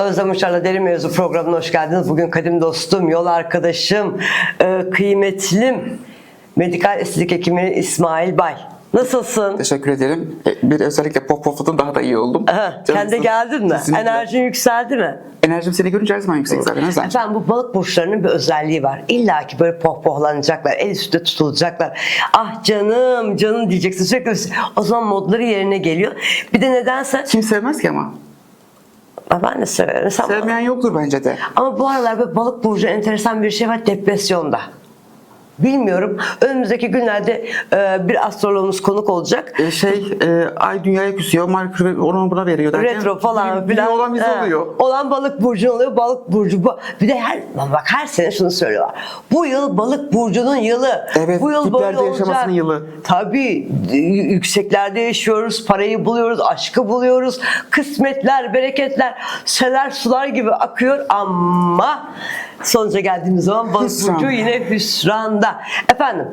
Özlem Uçar'la Derin Mevzu programına hoş geldiniz. Bugün kadim dostum, yol arkadaşım, e, kıymetlim, medikal estetik hekimi İsmail Bay. Nasılsın? Teşekkür ederim. E, Bir özellikle pop pop'ta daha da iyi oldum. Aha, kendi geldin mi? Kesinlikle. Enerjin yükseldi mi? Enerjim seni görünce her zaman yüksek zaten. Efendim bu balık burçlarının bir özelliği var. İlla ki böyle pohpohlanacaklar, el üstte tutulacaklar. Ah canım, canım diyeceksin sürekli. O zaman modları yerine geliyor. Bir de nedense Kim sevmez ki ama? Ben de severim. Sen Sevmeyen yoktur bence de. Ama bu aralar böyle balık burcu enteresan bir şey var depresyonda. Bilmiyorum. Önümüzdeki günlerde e, bir astrologumuz konuk olacak. E, şey, e, ay dünyaya küsüyor, Merkür onu buna veriyor derken. Retro falan filan. olan bize oluyor. Olan balık burcu oluyor. Balık burcu. bu- Bir de her bak her sene şunu söylüyorlar. Bu yıl balık burcunun yılı. Evet, Bu yıl böyle olacak. yaşamasının yılı. Tabii yükseklerde yaşıyoruz. Parayı buluyoruz. Aşkı buluyoruz. Kısmetler, bereketler, seler sular gibi akıyor ama sonuca geldiğimiz zaman balık burcu yine hüsranda. Efendim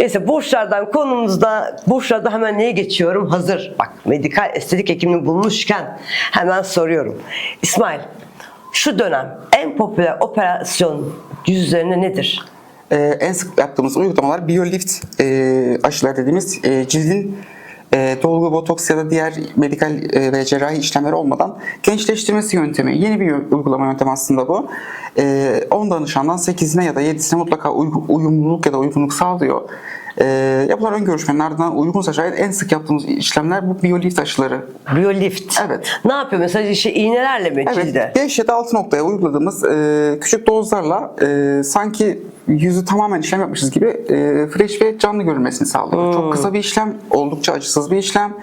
neyse burçlardan konumuzda burçlarda hemen neye geçiyorum? Hazır. Bak medikal estetik hekimini bulmuşken hemen soruyorum. İsmail şu dönem en popüler operasyon yüz üzerine nedir? E, en sık yaptığımız uygulamalar BioLift e, aşılar dediğimiz e, cildin e, dolgu, botoks ya da diğer medikal e, ve cerrahi işlemler olmadan gençleştirmesi yöntemi. Yeni bir uygulama yöntemi aslında bu. E, 10 danışandan 8'ine ya da 7'sine mutlaka uyumluluk ya da uygunluk sağlıyor. E, yapılan ön görüşmenin ardından uygunsa şayet en sık yaptığımız işlemler bu BioLift aşıları. Biolift. Evet. Ne yapıyor mesela işte iğnelerle mi cilde? Evet, 5 ya da 6 noktaya uyguladığımız e, küçük dozlarla e, sanki yüzü tamamen işlem yapmışız gibi e, fresh ve canlı görünmesini sağlıyor. Hmm. Çok kısa bir işlem, oldukça acısız bir işlem.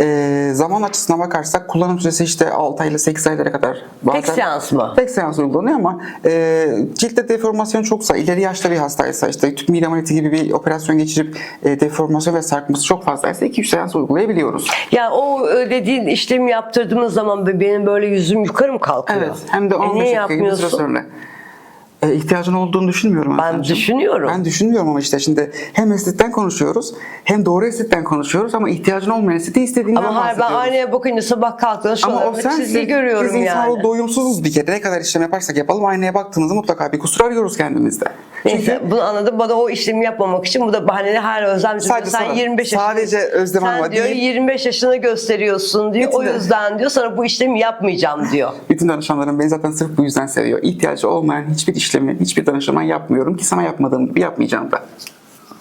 E, zaman açısına bakarsak kullanım süresi işte 6 ay ile 8 aylara kadar. Tek seans mı? Tek seans uygulanıyor ama e, ciltte deformasyon çoksa, ileri yaşta bir hastaysa, işte tüp mide ameliyatı gibi bir operasyon geçirip e, deformasyon ve sarkması çok fazlaysa 2-3 seans uygulayabiliyoruz. Ya o e, dediğin işlemi yaptırdığımız zaman be- benim böyle yüzüm yukarı mı kalkıyor? Evet. Hem de E 15 niye dakika gibi süre sonra. E, ihtiyacın olduğunu düşünmüyorum. Ben Hasan'cığım. düşünüyorum. Ben düşünmüyorum ama işte şimdi hem estetten konuşuyoruz hem doğru estetten konuşuyoruz ama ihtiyacın olmayan estetiği istediğinden Ama hayır ben bahsediyoruz. aynaya bakınca sabah kalktığında şu ama o sensin. çizgi görüyorum Biz insan yani. o doyumsuzuz bir kere. Ne kadar işlem yaparsak yapalım aynaya baktığımızda mutlaka bir kusur arıyoruz kendimizde. Neyse bunu anladım. Bana o işlemi yapmamak için bu da bahaneli Özlemciğim diyor, Sadece sen sana. 25 yaşında. Sadece Özlem sen Hanım'a diyor değil. 25 yaşını gösteriyorsun diyor. O Lütfen. yüzden diyor sana bu işlemi yapmayacağım diyor. Bütün danışanlarım beni zaten sırf bu yüzden seviyor. İhtiyacı olmayan hiçbir işlemi hiçbir danışman yapmıyorum ki sana yapmadığım gibi yapmayacağım da.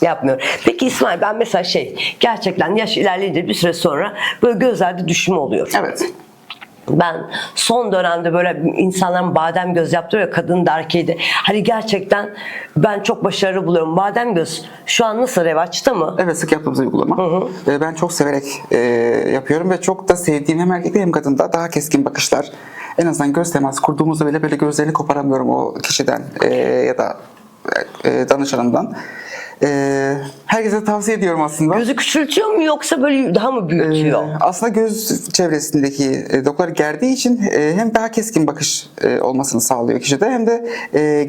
Yapmıyor. Peki İsmail ben mesela şey gerçekten yaş ilerleyince bir süre sonra böyle gözlerde düşme oluyor. Evet. Ben son dönemde böyle insanların badem göz yaptırıyor ya kadın da erkeği de. Hani gerçekten ben çok başarılı buluyorum. Badem göz şu an nasıl revaçta mı? Evet sık yaptığımız uygulama. Ee, Ben çok severek e, yapıyorum ve çok da sevdiğim hem erkekte hem kadında daha keskin bakışlar. En azından göz teması kurduğumuzda bile böyle gözlerini koparamıyorum o kişiden e, ya da e, danışanımdan. E, herkese tavsiye ediyorum aslında. Gözü küçültüyor mu yoksa böyle daha mı büyütüyor? Ee, aslında göz çevresindeki e, dokuları gerdiği için e, hem daha keskin bakış e, olmasını sağlıyor kişide hem de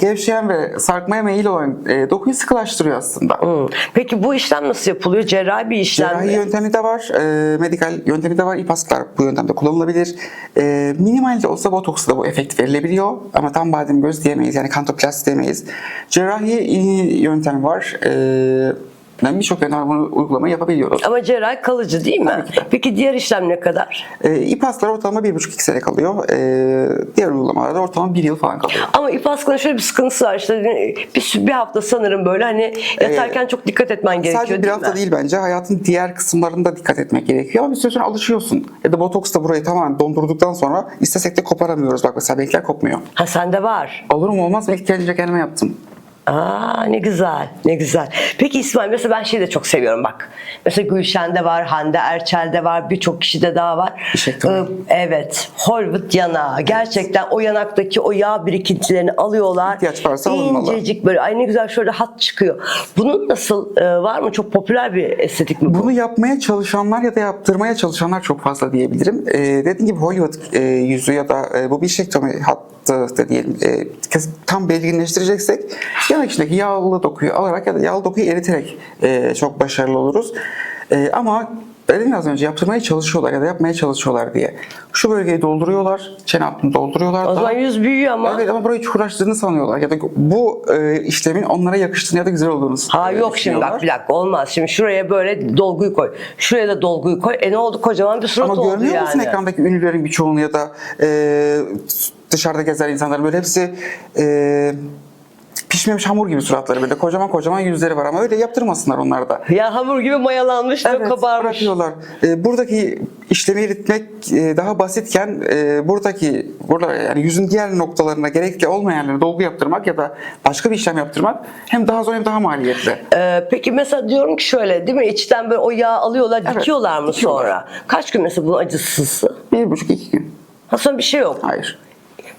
gevşeyen ve sarkmaya meyil olan dokuyu sıkılaştırıyor aslında. Hı. Peki bu işlem nasıl yapılıyor? Cerrahi bir işlem Cerrahi mi? yöntemi de var, medikal yöntemi de var. İp askılar bu yöntemde kullanılabilir. Minimal de olsa botoksla bu efekt verilebiliyor ama tam badem göz diyemeyiz yani kantoplasti diyemeyiz. Cerrahi yöntemi var. E, yani birçok yöntem bunu uygulama yapabiliyoruz. Ama cerrahi kalıcı değil mi? Tabii ki de. Peki diğer işlem ne kadar? E, ip askılar ortalama 1,5-2 sene kalıyor. E, diğer uygulamalarda ortalama 1 yıl falan kalıyor. Ama ip askının şöyle bir sıkıntısı var işte bir, bir hafta sanırım böyle hani yatarken çok dikkat etmen gerekiyor Ee, Sadece bir değil hafta mi? değil bence. Hayatın diğer kısımlarında dikkat etmek gerekiyor. Ama bir süre sonra alışıyorsun. Ya da botoks da burayı tamamen dondurduktan sonra istesek de koparamıyoruz. Bak mesela belkiler kopmuyor. Ha sende var. Olur mu olmaz mı? İlk kendime yaptım. Aa ne güzel, ne güzel. Peki İsmail mesela ben şeyi de çok seviyorum bak. Mesela Gülşen'de var, Hande Erçel'de var, birçok kişide daha var. Teşekkür ederim. Ee, evet, Hollywood yanağı. Gerçekten o yanaktaki o yağ birikintilerini alıyorlar. İhtiyaç varsa alınmalı. İncecik böyle ay ne güzel şöyle hat çıkıyor. Bunun nasıl e, var mı? Çok popüler bir estetik mi bu? Bunu yapmaya çalışanlar ya da yaptırmaya çalışanlar çok fazla diyebilirim. Ee, dediğim gibi Hollywood e, yüzü ya da e, bu bişektomi hattı da diyelim e, tam belirginleştireceksek yanak içindeki yağlı dokuyu alarak ya da yağlı dokuyu eriterek e, çok başarılı oluruz. E, ama dedim az önce yaptırmaya çalışıyorlar ya da yapmaya çalışıyorlar diye. Şu bölgeyi dolduruyorlar, çene hattını dolduruyorlar. O zaman yüz büyüyor ama. Evet ama burayı çukurlaştırdığını sanıyorlar ya da bu e, işlemin onlara yakıştığını ya da güzel olduğunu Ha e, yok şimdi bak bir dakika olmaz. Şimdi şuraya böyle dolguyu koy. Şuraya da dolguyu koy. E ne oldu kocaman bir surat Ama oldu görmüyor yani. musun ekrandaki ünlülerin birçoğunu ya da e, dışarıda gezen insanlar böyle hepsi e, pişmemiş hamur gibi suratları böyle kocaman kocaman yüzleri var ama öyle yaptırmasınlar onlar da. Ya hamur gibi mayalanmış ve Evet, kabarmış. bırakıyorlar. E, buradaki işlemi eritmek e, daha basitken e, buradaki burada yani yüzün diğer noktalarına gerekli olmayan yerlere dolgu yaptırmak ya da başka bir işlem yaptırmak hem daha zor hem daha maliyetli. Ee, peki mesela diyorum ki şöyle değil mi? İçten böyle o yağı alıyorlar, Evet, dikiyorlar mı dikiyorlar. sonra? Kaç gün mesela bunun acısızı? Bir buçuk iki gün. Ha sonra bir şey yok. Hayır.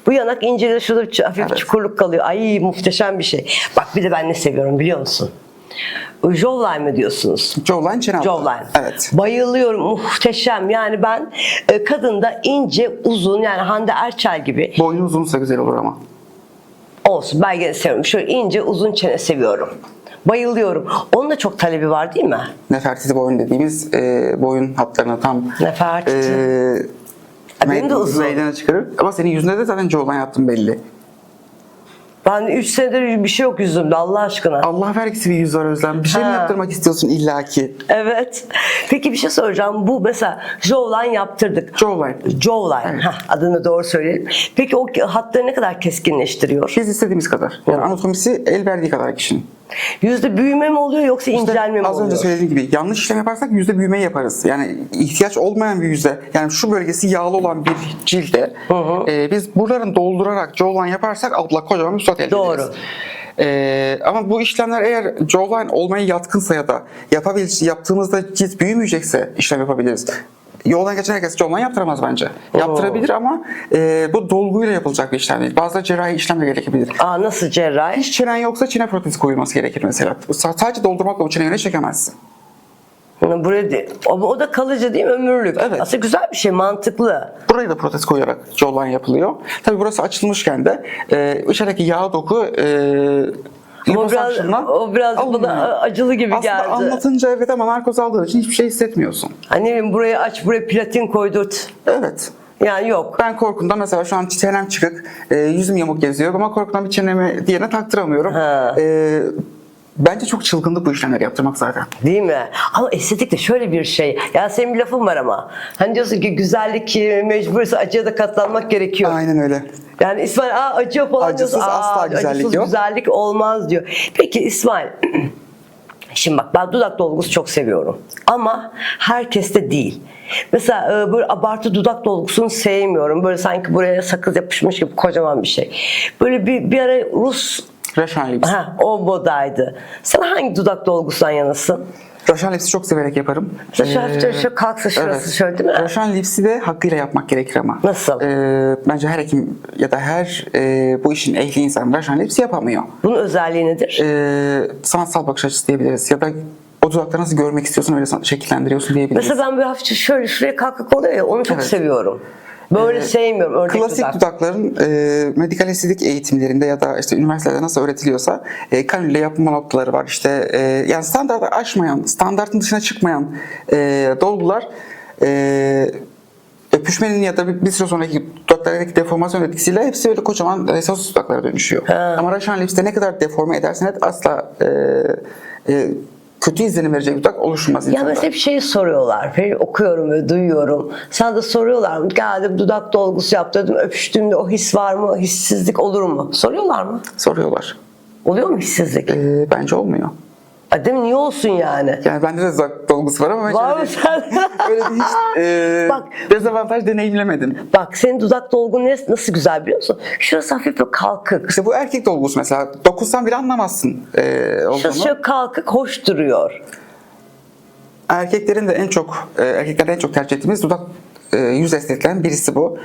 Bu yanak ç- hafif Evet. çukurluk kalıyor. Ay muhteşem bir şey. Bak bir de ben ne seviyorum biliyor musun? Jawline mı diyorsunuz? Jawline çene altı. Jawline. Evet. Bayılıyorum muhteşem. Yani ben e, kadında ince uzun yani Hande Erçel gibi Boynu uzunsa güzel olur ama. olsun. Ben gene seviyorum. Şöyle ince uzun çene seviyorum. Bayılıyorum. Onun da çok talebi var değil mi? Nefertiti boyun dediğimiz e, boyun hatlarını tam Nefertiti. e, benim de uzun. meydana çıkarır. Ama senin yüzünde de zaten jawline yaptın belli. Ben 3 senedir bir şey yok yüzümde Allah aşkına. Allah vergisi bir yüz var Özlem. Bir şey mi Ha. yaptırmak istiyorsun illaki? Evet. Peki bir şey soracağım. Bu mesela jawline yaptırdık. Jawline. Jawline. Evet. Heh, adını doğru söyleyelim. Peki o hatları ne kadar keskinleştiriyor? Biz istediğimiz kadar. Yani anatomisi el verdiği kadar kişinin. Yüzde büyüme mi oluyor yoksa İşte incelme mi az oluyor? önce söylediğim gibi yanlış işlem yaparsak yüzde büyüme yaparız. Yani ihtiyaç olmayan bir yüzde yani şu bölgesi yağlı olan bir cilde e, biz buraların doldurarak jawline yaparsak abla kocaman bir surat elde Doğru. ederiz. E, ama bu işlemler eğer jawline olmaya yatkınsa ya da yapabil yaptığımızda cilt büyümeyecekse işlem yapabiliriz. Yoldan geçen herkes jawline yaptıramaz bence. Yaptırabilir ama e, bu dolguyla yapılacak bir işlem değil. Bazı cerrahi işlem de gerekebilir. Aa nasıl cerrahi? Hiç çenen yoksa çene protezi koyulması gerekir mesela. Sadece doldurmakla bu çene yöne çekemezsin. Buraya de- o, o da kalıcı değil mi? Ömürlük. Evet. Aslında güzel bir şey, mantıklı. Burayı da protez koyarak jawline yapılıyor. Tabii burası açılmışken de e, içerideki yağ doku e, Ama biraz, o biraz bana acılı gibi Aslında geldi. anlatınca evet ama narkoz aldığın için hiçbir şey hissetmiyorsun. Hani ne bileyim burayı aç, buraya platin koydurt. Evet. Yani yok. Ben korkumdan mesela şu an çenem çıkık, e, yüzüm yamuk geziyor ama korkumdan bir çenemi diğerine taktıramıyorum. Ha. E, bence çok çılgınlık bu işlemleri yaptırmak zaten. Değil mi? Ama estetik de şöyle bir şey. Ya senin bir lafın var ama. Hani diyorsun ki güzellik e, mecbursa acıya da katlanmak gerekiyor. Aynen öyle. Yani İsmail aa acıyor falan Acısız diyorsun. Aa, asla güzellik acısız yok. güzellik olmaz diyor. Peki İsmail Şimdi bak ben dudak dolgusu çok seviyorum. Ama herkeste değil. Mesela e, böyle abartı dudak dolgusunu sevmiyorum. Böyle sanki buraya sakız yapışmış gibi kocaman bir şey. Böyle bir, bir ara Rus Russian lips. ha, o modaydı. Sen hangi dudak dolgusundan yanasın? Russian lips'i çok severek yaparım. Şu Ee, şu kalksa şurası şöyle değil mi? Russian lips'i de hakkıyla yapmak gerekir ama. Nasıl? Ee, bence her hekim ya da her e, bu işin ehli insan Russian lips yapamıyor. Bunun özelliği nedir? Ee, sanatsal bakış açısı diyebiliriz. Ya da o dudakları nasıl görmek istiyorsan öyle şekillendiriyorsun diyebiliriz. Mesela ben bir hafifçe şöyle şuraya kalkık oluyor ya onu çok Evet. seviyorum. Böyle sevmiyorum ördek Klasik dudak. dudakların e, medikal estetik eğitimlerinde ya da işte üniversitelerde nasıl öğretiliyorsa e, kanülle yapma noktaları var. İşte e, yani standartı aşmayan, standartın dışına çıkmayan e, dolgular e, öpüşmenin ya da bir, bir süre sonraki dudaklardaki deformasyon etkisiyle hepsi öyle kocaman e, sos dudaklara dönüşüyor. Ha. Ama Russian Lips'te ne kadar deforme edersen et asla e, e, kötü izlenim verecek dudak oluşmaz Ya mesela hep şeyi soruyorlar. Ben okuyorum ve duyuyorum. Sana da soruyorlar mı? Geldim dudak dolgusu yaptırdım. Öpüştüğümde o his var mı? Hissizlik olur mu? Soruyorlar mı? Soruyorlar. Oluyor mu hissizlik? E, bence olmuyor. Mi? Niye olsun yani? Yani bende de dudak dolgusu var ama ben Var şöyle mı bir- sen? Öyle bir hiç e, Bak. dezavantaj deneyimlemedim. Bak senin dudak dolgun ne- nasıl güzel biliyor musun? Şurası hafif bir kalkık. İşte bu erkek dolgusu mesela. Dokunsan bile anlamazsın e, olduğunu. Şurası şöyle kalkık hoş duruyor. Erkeklerin de en çok, e, erkeklerin en çok tercih ettiğimiz dudak e, yüz estetiklerin birisi bu.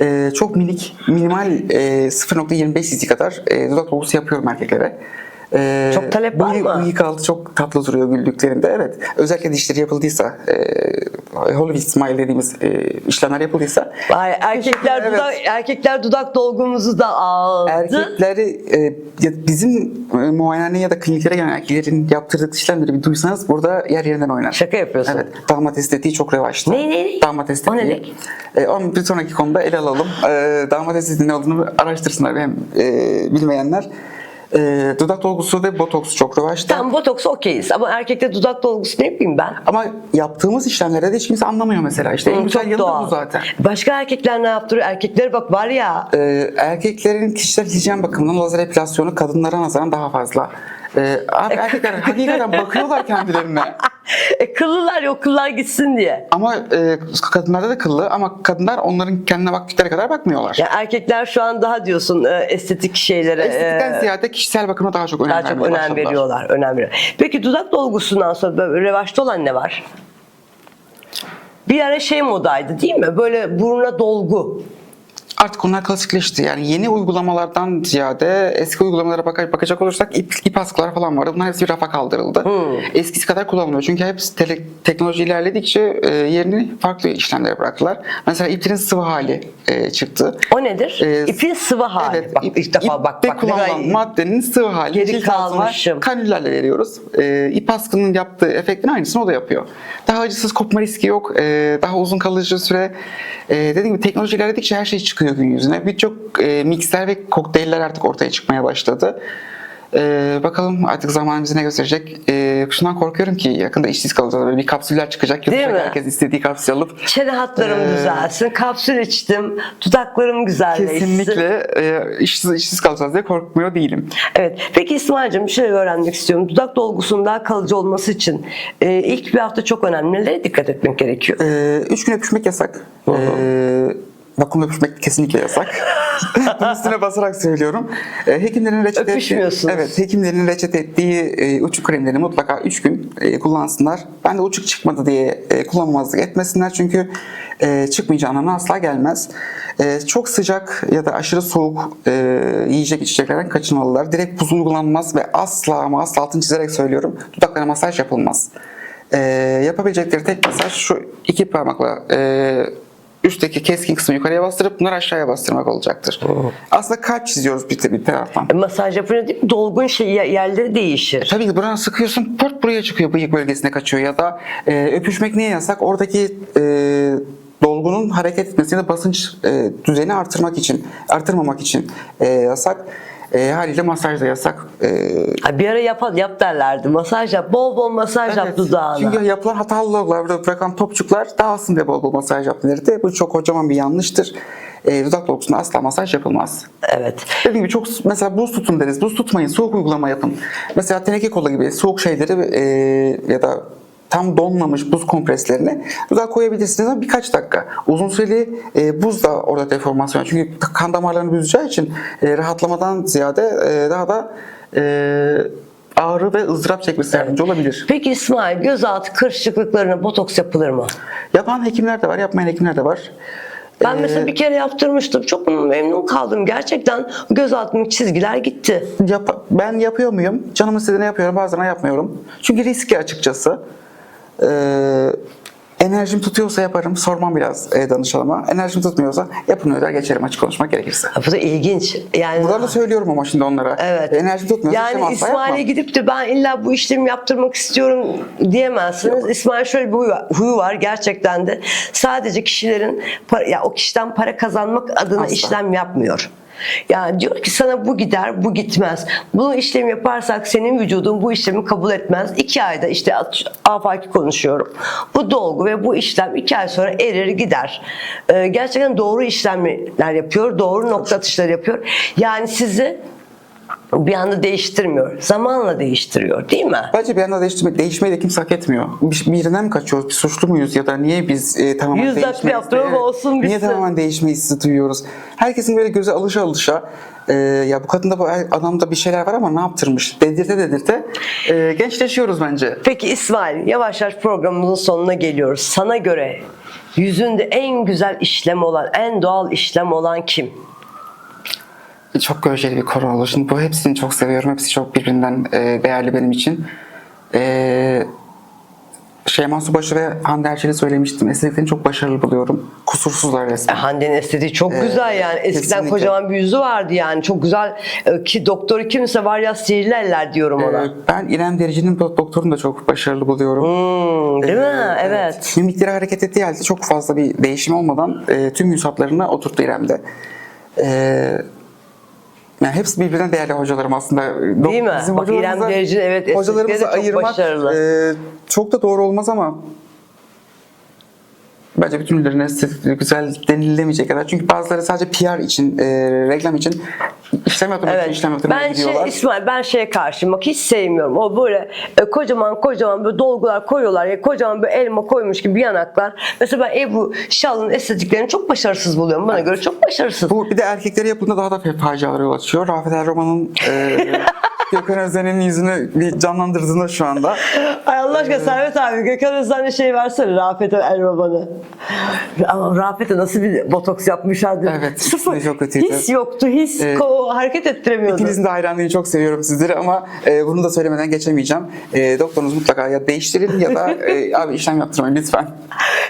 E, çok minik, minimal e, 0.25 cc kadar e, dudak dolgusu yapıyorum erkeklere. E, Çok talep var bıyık- mı? Bıyık altı çok tatlı duruyor güldüklerinde. Evet. Özellikle dişleri yapıldıysa e, Hollywood smile dediğimiz e, işlemler yapıldıysa Vay, erkekler Evet. dudak erkekler dudak dolgumuzu da aldı. erkekleri e, bizim e, muayenehaneye ya da kliniklere gelen erkeklerin yaptırdığı işlemleri bir duysanız burada yer yerinden oynar. Şaka yapıyorsun. Evet. Damat estetiği çok revaçta. Ne, ne? Damat estetiği. O ne demek? E, onu bir sonraki konuda ele alalım. E, damat estetiğinin ne olduğunu araştırsınlar hem e, bilmeyenler. E, dudak dolgusu ve botoks çok revaçta. Tam botoks okeyiz ama erkekte dudak dolgusu ne bileyim ben. Ama yaptığımız işlemlerde de hiç kimse anlamıyor mesela. İşte en güzel yanı da bu zaten. Başka erkekler ne yaptırıyor? Erkekler bak var ya Ee, erkeklerin kişisel hijyen bakımından lazer epilasyonu kadınlara nazaran daha fazla. Ee, abi erkekler hakikaten bakıyorlar kendilerine. e, kıllılar yok kıllar gitsin diye. Ama e, kadınlarda da kıllı ama kadınlar onların kendine baktıkları kadar bakmıyorlar. Ya erkekler şu an daha diyorsun e, estetik şeylere Estetikten e, ziyade kişisel bakıma daha çok önem daha çok önem başladılar. veriyorlar. Önem veriyorlar. Peki dudak dolgusundan sonra revaçta olan ne var? Bir ara şey modaydı değil mi? Böyle buruna dolgu. Artık onlar klasikleşti. Yani yeni uygulamalardan ziyade eski uygulamalara baka- bakacak olursak ip, ip askılar falan vardı. Bunlar hepsi bir rafa kaldırıldı. Eskisi kadar kullanılmıyor. Çünkü hepsi tele- teknoloji ilerledikçe e, yerini farklı işlemlere bıraktılar. Mesela iplerin sıvı hali e, çıktı. O nedir? Ee, İpin sıvı hali. Evet, bak ip- ilk defa bak bak. ne kullanılan kadar- maddenin sıvı hali. Geri kalmışım. Kanüllerle veriyoruz. Ee, ip askının yaptığı efektin aynısını o da yapıyor. Daha acısız kopma riski yok. Ee, daha uzun kalıcı süre. Ee, dediğim gibi teknoloji ilerledikçe her şey çıkıyor gün yüzüne. Birçok e, mixler ve kokteyller artık ortaya çıkmaya başladı. Ee, bakalım artık zaman bize ne gösterecek. Ee, şundan korkuyorum ki yakında işsiz kalacağız. Böyle bir kapsüller çıkacak. Değil mi? Herkes istediği kapsül alıp Çene hatlarım Ee, düzelsin, kapsül içtim, dudaklarım güzelleşsin. kesinlikle e, işsiz, işsiz kalacağız diye korkmuyor değilim. Evet. Peki İsmail'cim bir şey öğrenmek istiyorum. Dudak dolgusunun daha kalıcı olması için e, ilk bir hafta çok önemli. Nelere dikkat etmek gerekiyor? Ee, üç gün öpüşmek yasak. Ee, vakumla öpüşmek kesinlikle yasak. Bunun üstüne basarak söylüyorum. Ee, hekimlerin reçete ettiği, evet, hekimlerin reçete ettiği e, uçuk kremleri mutlaka 3 gün e, kullansınlar. Ben de uçuk çıkmadı diye e, kullanmamazlık etmesinler çünkü e, çıkmayacağına asla gelmez. E, çok sıcak ya da aşırı soğuk e, yiyecek içeceklerden kaçınmalılar. Direkt buz uygulanmaz ve asla ama asla altını çizerek söylüyorum dudaklara masaj yapılmaz. E, yapabilecekleri tek masaj şu iki parmakla e, üstteki keskin kısmı yukarıya bastırıp bunları aşağıya bastırmak olacaktır. Aslında kalp çiziyoruz bir, bir taraftan. E, Masaj yapınca dolgun şey yerleri değişir. Tabii ki buradan sıkıyorsun pırt buraya çıkıyor bıyık bölgesine kaçıyor ya da e, öpüşmek niye yasak? Oradaki e, dolgunun hareket etmesi ya da basınç e, düzeni artırmak için, artırmamak için e, yasak. E, haliyle masaj da yasak. E, Ha, bir ara yap, yap derlerdi. Masaj yap. Bol bol masaj yap dudağına. Çünkü yapılan hatalılar bırakan topçuklar dağılsın diye bol bol masaj yap denirdi. Bu çok kocaman bir yanlıştır. E, dudak dolgusunda asla masaj yapılmaz. Evet. Dediğim gibi çok mesela buz tutun deriz. Buz tutmayın. Soğuk uygulama yapın. Mesela teneke kola gibi soğuk şeyleri e, ya da tam donmamış buz kompreslerini dudağa koyabilirsiniz ama birkaç dakika. Uzun süreli e, buz da orada deformasyon. Çünkü kan damarlarını büzeceği için e, rahatlamadan ziyade e, daha da e, ağrı ve ızdırap çekmesi yardımcı olabilir. Peki İsmail gözaltı kırışıklıklarına botoks yapılır mı? Yapan hekimler de var, yapmayan hekimler de var. Ben Ee, mesela bir kere yaptırmıştım. Çok memnun kaldım. Gerçekten göz altındaki çizgiler gitti. Yap- ben yapıyor muyum? Canım istediğini yapıyorum, bazen yapmıyorum. Çünkü riski açıkçası. Ee, enerjim tutuyorsa yaparım, sormam biraz e, danışanıma. Enerjim tutmuyorsa yapın öder geçerim açık konuşmak gerekirse. Ha, Bu da ilginç. Yani Buradan da söylüyorum ama şimdi onlara. Evet. Enerjim tutmuyorsa Yani asla İsmail'e gidip de ben illa bu işlemi yaptırmak istiyorum diyemezsiniz. İsmail şöyle bir huyu var, huyu var gerçekten de. Sadece kişilerin para, ya o kişiden para kazanmak adına Asla. işlem yapmıyor. Yani diyor ki sana bu gider, bu gitmez. Bu işlemi yaparsak senin vücudun bu işlemi kabul etmez. İki ayda işte afaki konuşuyorum. Bu dolgu ve bu işlem iki ay sonra erir gider. Ee, gerçekten doğru işlemler yapıyor, doğru nokta atışları yapıyor. Yani sizi bir anda değiştirmiyor. Zamanla değiştiriyor değil mi? Bence bir anda değiştirme, değişmeyi de kimse hak etmiyor. Bir, birinden mi kaçıyoruz? Bir suçlu muyuz? Ya da niye biz e, tamamen Yüz değişmeyi yaptıralım, Evet. olsun Niye bitsin. tamamen değişme hissi duyuyoruz? Herkesin böyle göze alışa alışa e, ya bu kadında bu adamda bir şeyler var ama ne yaptırmış? Dedirte dedirte e, gençleşiyoruz bence. Peki İsmail yavaş yavaş programımızın sonuna geliyoruz. Sana göre yüzünde en güzel işlem olan, en doğal işlem olan kim? Çok göreceli bir konu oldu. Şimdi bu hepsini çok seviyorum. Hepsi çok birbirinden e, değerli benim için. E, Şeyma Subaşı ve Hande Erçel'i söylemiştim. Estetiklerini çok başarılı buluyorum. Kusursuzlar resmen. Hande'nin estetiği çok güzel yani. Eskiden kesinlikle. kocaman bir yüzü vardı yani. Çok güzel e, ki doktoru kimse var ya sihirli eller diyorum ona. Ee, Ben İrem Derici'nin do- doktorunu da çok başarılı buluyorum. Hmm, değil mi? Ee, Evet. Mimikleri hareket ettiği halde çok fazla bir değişim olmadan e, tüm yüz hatlarını oturttu İrem'de. Ee, yani hepsi birbirinden değerli hocalarım aslında. Değil mi? bizim Bak İrem hocalarımıza- Derici, evet, hocalarımızı de çok ayırmak başarılı. e, çok da doğru olmaz ama Bence bütün ürünlerin estetikleri güzel denilemeyecek kadar. Çünkü bazıları sadece PR için, e, reklam için işlem yaptırmak için Evet. işlem yaptırmaya Ben gidiyorlar. şey, İsmail ben şeye karşıyım. Bak hiç sevmiyorum. O böyle e, kocaman kocaman böyle dolgular koyuyorlar ya kocaman böyle elma koymuş gibi yanaklar. Mesela ben Ebru Şal'ın estetiklerini çok başarısız buluyorum. Bana göre çok başarısız. Bu bir de erkeklere yapıldığında daha da facialara yol açıyor. Rafet Erroman'ın e, Gökhan Özen'in yüzünü bir canlandırdığında şu anda. Ay Allah aşkına Servet abi Gökhan Özen'e şey versene Rafet Erbaban'ı. Ama Rafet'e nasıl bir botoks yapmışlardı. Evet, Sıfır. çok kötüydü. His yoktu. His Evet. ko- hareket ettiremiyordu. İkinizin de hayranlığını çok seviyorum sizleri ama e, bunu da söylemeden geçemeyeceğim. E, doktorunuz mutlaka ya değiştirin ya da e, abi işlem yaptırmayın lütfen.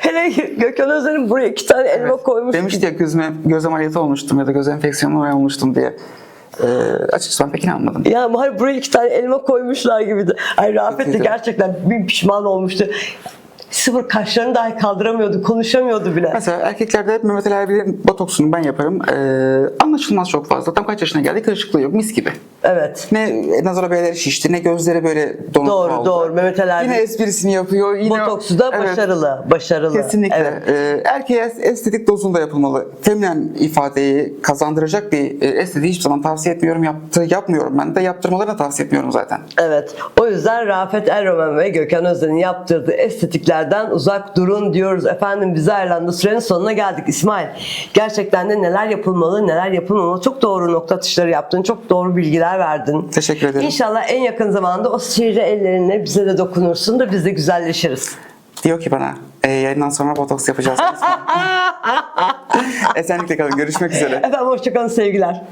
Hele Gökhan Özen'in buraya iki tane elma koymuş. Demişti ya gözüme, göz ameliyatı olmuştum ya da göz enfeksiyonu olmuştum diye. E, açıkçası ben pek inanmadım. Ya bari buraya iki tane elma koymuşlar gibiydi. Ay Rafet de gerçekten bin pişman olmuştu. Sıfır kaşlarını dahi kaldıramıyordu, konuşamıyordu bile. Mesela erkeklerde Mehmet Ali Erbil'in botoksunu ben yaparım. Ee, anlaşılmaz çok fazla. Tam kaç yaşına geldi kırışıklığı yok mis gibi. Evet. Ne nazara beyleri şişti ne gözleri böyle donuk Doğru, kaldı. doğru. Mehmet Ali Yine esprisini yapıyor. Yine, Botoksu da Evet, başarılı, başarılı. Kesinlikle. Evet. Ee, erkeğe estetik dozunda yapılmalı. Feminen ifadeyi kazandıracak bir e, estetiği hiçbir zaman tavsiye etmiyorum. Yaptı, yapmıyorum ben de yaptırmalarını tavsiye etmiyorum zaten. Evet. O yüzden Rafet Erroman ve Gökhan Özen'in yaptırdığı estetiklerden uzak durun diyoruz. Efendim biz Ayarlan'da sürenin sonuna geldik. İsmail gerçekten de neler yapılmalı neler yapılmamalı çok doğru nokta atışları yaptın. Çok doğru bilgiler verdin. Teşekkür ederim. İnşallah en yakın zamanda o sihirli ellerinle bize de dokunursun da biz de güzelleşiriz. Diyor ki bana e, yayından sonra botoks yapacağız. Esenlikle kalın. Görüşmek üzere. Efendim hoşçakalın sevgiler.